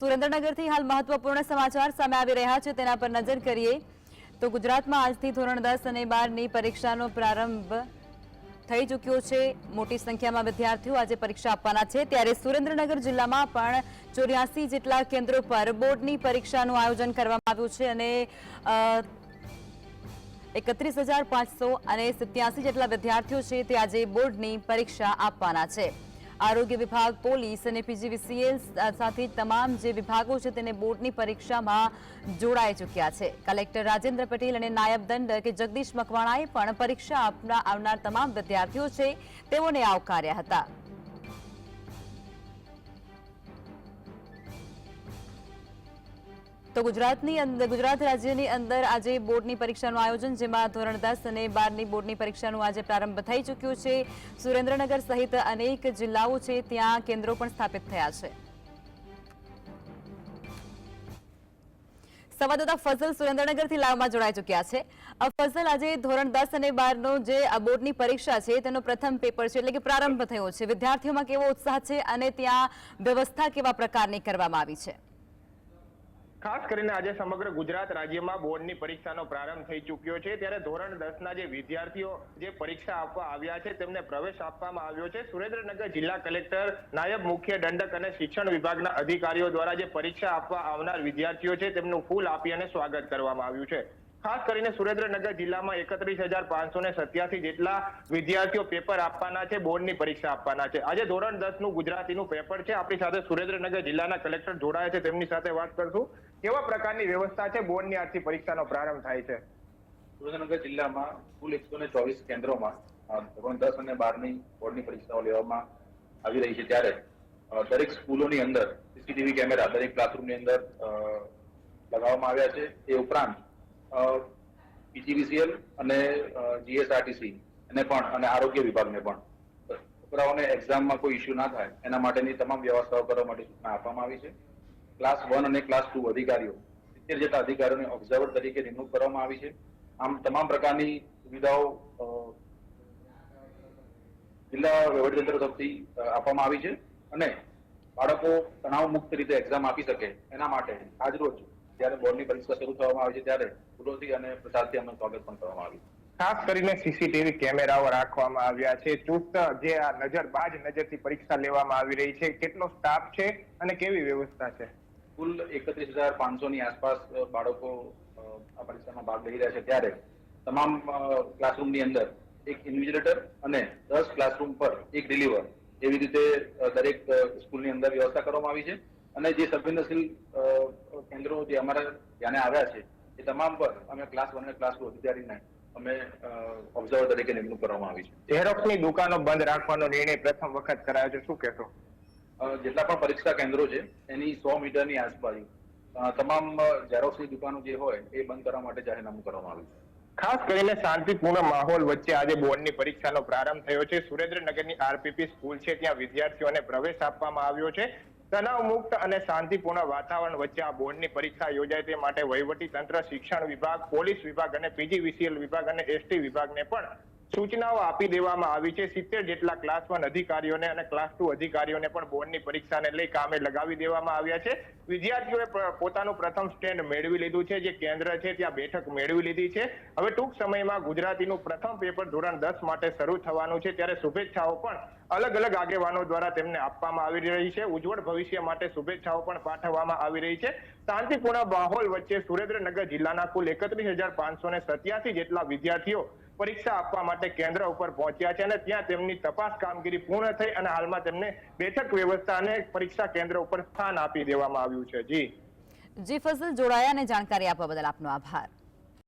સુરેન્દ્રનગરથી હાલ મહત્વપૂર્ણ સમાચાર સામે આવી રહ્યા છે. તેના પર નજર કરીએ તો ગુજરાતમાં આજથી ધોરણ દસ અને બારની પરીક્ષાનો પ્રારંભ થઈ ચૂક્યો છે. મોટી સંખ્યામાં વિદ્યાર્થીઓ આજે પરીક્ષા આપવાના છે. ત્યારે સુરેન્દ્રનગર જિલ્લામાં પણ ચોર્યાસી જેટલા કેન્દ્રો પર બોર્ડની પરીક્ષાનું આયોજન કરવામાં આવ્યું છે અને એકત્રીસ હજાર પાંચસો અને સત્યાસી જેટલા વિદ્યાર્થીઓ છે તે આજે બોર્ડની પરીક્ષા આપવાના છે. આરોગ્ય વિભાગ, પોલીસ અને પીજીવીસીએલ સાથે તમામ જે વિભાગો છે તેને બોર્ડની પરીક્ષામાં જોડાઈ ચૂક્યા છે. કલેક્ટર રાજેન્દ્ર પટેલ અને નાયબ દંડક કે જગદીશ મકવાણાએ પણ પરીક્ષા આવનાર તમામ વિદ્યાર્થીઓ છે તેઓને આવકાર્યા હતા. તો ગુજરાતની અંદર ગુજરાત રાજ્યની અંદર આજે બોર્ડની પરીક્ષાનું આયોજન, જેમાં ધોરણ દસ અને બારની બોર્ડની પરીક્ષાનું આજે પ્રારંભ થઈ ચૂક્યું છે. સુરેન્દ્રનગર સહિત અનેક જિલ્લાઓ છે, ત્યાં કેન્દ્રો પણ સ્થાપિત થયા છે. સંવાદદાતા ફઝલ સુરેન્દ્રનગરથી લાવમાં જોડાઈ ચૂક્યા છે. ફઝલ, આજે ધોરણ દસ અને બારનો જે બોર્ડની પરીક્ષા છે, તેનો પ્રથમ પેપર છે, એટલે કે પ્રારંભ થયો છે. વિદ્યાર્થીઓમાં કેવો ઉત્સાહ છે અને ત્યાં વ્યવસ્થા કેવા પ્રકારની કરવામાં આવી છે? ખાસ કરીને આજે સમગ્ર ગુજરાત રાજ્યમાં બોર્ડની પરીક્ષાનો પ્રારંભ થઈ ચૂક્યો છે. ત્યારે ધોરણ દસના જે વિદ્યાર્થીઓ જે પરીક્ષા આપવા આવ્યા છે, તેમને પ્રવેશ આપવામાં આવ્યો છે. સુરેન્દ્રનગર જિલ્લા કલેક્ટર, નાયબ મુખ્ય દંડક અને શિક્ષણ વિભાગના અધિકારીઓ દ્વારા જે પરીક્ષા આપવા આવનાર વિદ્યાર્થીઓ છે, તેમનું ફૂલ આપી અને સ્વાગત કરવામાં આવ્યું છે. ખાસ કરીને સુરેન્દ્રનગર જિલ્લામાં એકત્રીસ હજાર પાંચસો ને સત્યાસી જેટલા વિદ્યાર્થીઓ પેપર આપવાના છે, બોર્ડની પરીક્ષા આપવાના છે. આજે ધોરણ દસનું ગુજરાતીનું પેપર છે. આપણી સાથે સુરેન્દ્રનગર જિલ્લાના કલેક્ટર જોડાયા છે. તેમની સાથે વાત કરશું કેવા પ્રકારની વ્યવસ્થા છે બોર્ડની આજથી પરીક્ષાનો પ્રારંભ થાય છે? સુરેન્દ્રનગર જિલ્લામાં કુલ એકસો ને ચોવીસ કેન્દ્રોમાં ધોરણ દસ અને બારની બોર્ડની પરીક્ષાઓ લેવામાં આવી રહી છે ત્યારે દરેક સ્કૂલોની અંદર સીસીટીવી કેમેરા દરેક ક્લાસરૂમની અંદર લગાવવામાં આવ્યા છે. એ ઉપરાંત પીજીવીસીએલ અને જીએસઆરટીસી એને પણ, અને આરોગ્ય વિભાગને પણ. છોકરાઓને એક્ઝામમાં કોઈ ઇસ્યુ ના થાય, એના માટેની તમામ વ્યવસ્થાઓ કરવા માટે સૂચના આપવામાં આવી છે. ક્લાસ વન અને ક્લાસ ટુ અધિકારીઓ, સિત્તેર જેટલા અધિકારીઓને ઓબ્ઝર્વર તરીકે નિમણૂક કરવામાં આવી છે. આમ તમામ પ્રકારની સુવિધાઓ જિલ્લા વહીવટીતંત્ર તરફથી આપવામાં આવી છે. અને બાળકો તણાવ મુક્ત રીતે એક્ઝામ આપી શકે એના માટે આજરોજ જ્યારે બોર્ડની પરીક્ષા શરૂ થવામાં આવી છે ત્યારે ફૂલોથી અને પ્રસાદથી અમે સ્વાગત પણ કરવામાં આવ્યું. ખાસ કરીને સીસીટીવી કેમેરાઓ રાખવામાં આવ્યા છે. ચુસ્ત જે આ નજર બાજ નજરથી પરીક્ષા લેવામાં આવી રહી છે. કેટલો સ્ટાફ છે અને કેવી વ્યવસ્થા છે? કુલ એકત્રીસ હજાર પાંચસો ની આસપાસ બાળકો આ પરીક્ષામાં ભાગ લઈ રહ્યા છે. ત્યારે તમામ ક્લાસરૂમની અંદર એક ઇન્વિજિલેટર અને દસ ક્લાસરૂમ પર એક ડિલિવર એવી રીતે દરેક સ્કૂલની અંદર વ્યવસ્થા કરવામાં આવી છે. અને જે સંવેદનશીલ કેન્દ્રો જે અમારા ધ્યાને આવ્યા છે એ તમામ પર અમે ક્લાસ વન અને ક્લાસ ટુ અધિકારીને અમે ઓબ્ઝર્વર તરીકે નિમણૂક કરવામાં આવી છે. ઝેરોક્સની દુકાનો બંધ રાખવાનો નિર્ણય પ્રથમ વખત કરાયો છે શું કહેશો? જેટલા પણ પરીક્ષા કેન્દ્રો છે એની સો મીટરની આસપાસ તમામ ઝેરોક્સની દુકાનો જે હોય એ બંધ કરવા માટે જાહેરનામું કરવામાં આવ્યું છે. ખાસ કરીને શાંતિપૂર્ણ માહોલ વચ્ચે આજે બોર્ડની પરીક્ષાનો પ્રારંભ થયો છે. સુરેન્દ્રનગરની આરપીપી સ્કૂલ છે ત્યાં વિદ્યાર્થીઓને પ્રવેશ આપવામાં આવ્યો છે. તણાવ મુક્ત અને શાંતિપૂર્ણ વાતાવરણ વચ્ચે આ બોર્ડની પરીક્ષા યોજાય તે માટે વહીવટી તંત્ર, શિક્ષણ વિભાગ, પોલીસ વિભાગ અને પીજીવીસીએલ વિભાગ અને એસટી વિભાગને પણ સૂચનાઓ આપી દેવામાં આવી છે. સિત્તેર જેટલા ક્લાસ વન અધિકારીઓને અને ક્લાસ ટુ અધિકારીઓને પણ બોર્ડની પરીક્ષાને લઈ કામે લગાવી દેવામાં આવ્યા છે. વિદ્યાર્થીઓએ પોતાનું પ્રથમ સ્ટેન્ડ મેળવી લીધું છે. જે કેન્દ્ર છે, ત્યાં બેઠક મેળવી લીધી છે. હવે ટૂંક સમયમાં ગુજરાતીનું પ્રથમ પેપર ધોરણ દસ માટે શરૂ થવાનું છે. ત્યારે શુભેચ્છાઓ પણ અલગ અલગ આગેવાનો દ્વારા તેમને આપવામાં આવી રહી છે. ઉજ્જવળ ભવિષ્ય માટે શુભેચ્છાઓ પણ પાઠવવામાં આવી રહી છે. શાંતિપૂર્ણ માહોલ વચ્ચે સુરેન્દ્રનગર જિલ્લાના કુલ એકત્રીસ હજાર પાંચસો ને સત્યાસી જેટલા વિદ્યાર્થીઓ પરીક્ષા આપવા માટે કેન્દ્ર ઉપર પહોંચ્યા છે અને ત્યાં તેમની તપાસ કામગીરી પૂર્ણ થઈ અને હાલમાં તેમને બેઠક વ્યવસ્થા અને પરીક્ષા કેન્દ્ર ઉપર સ્થાન આપી દેવામાં આવ્યું છે. જી. જી ફસલ જોડાયા અને જાણકારી આપવા બદલ આપનો આભાર.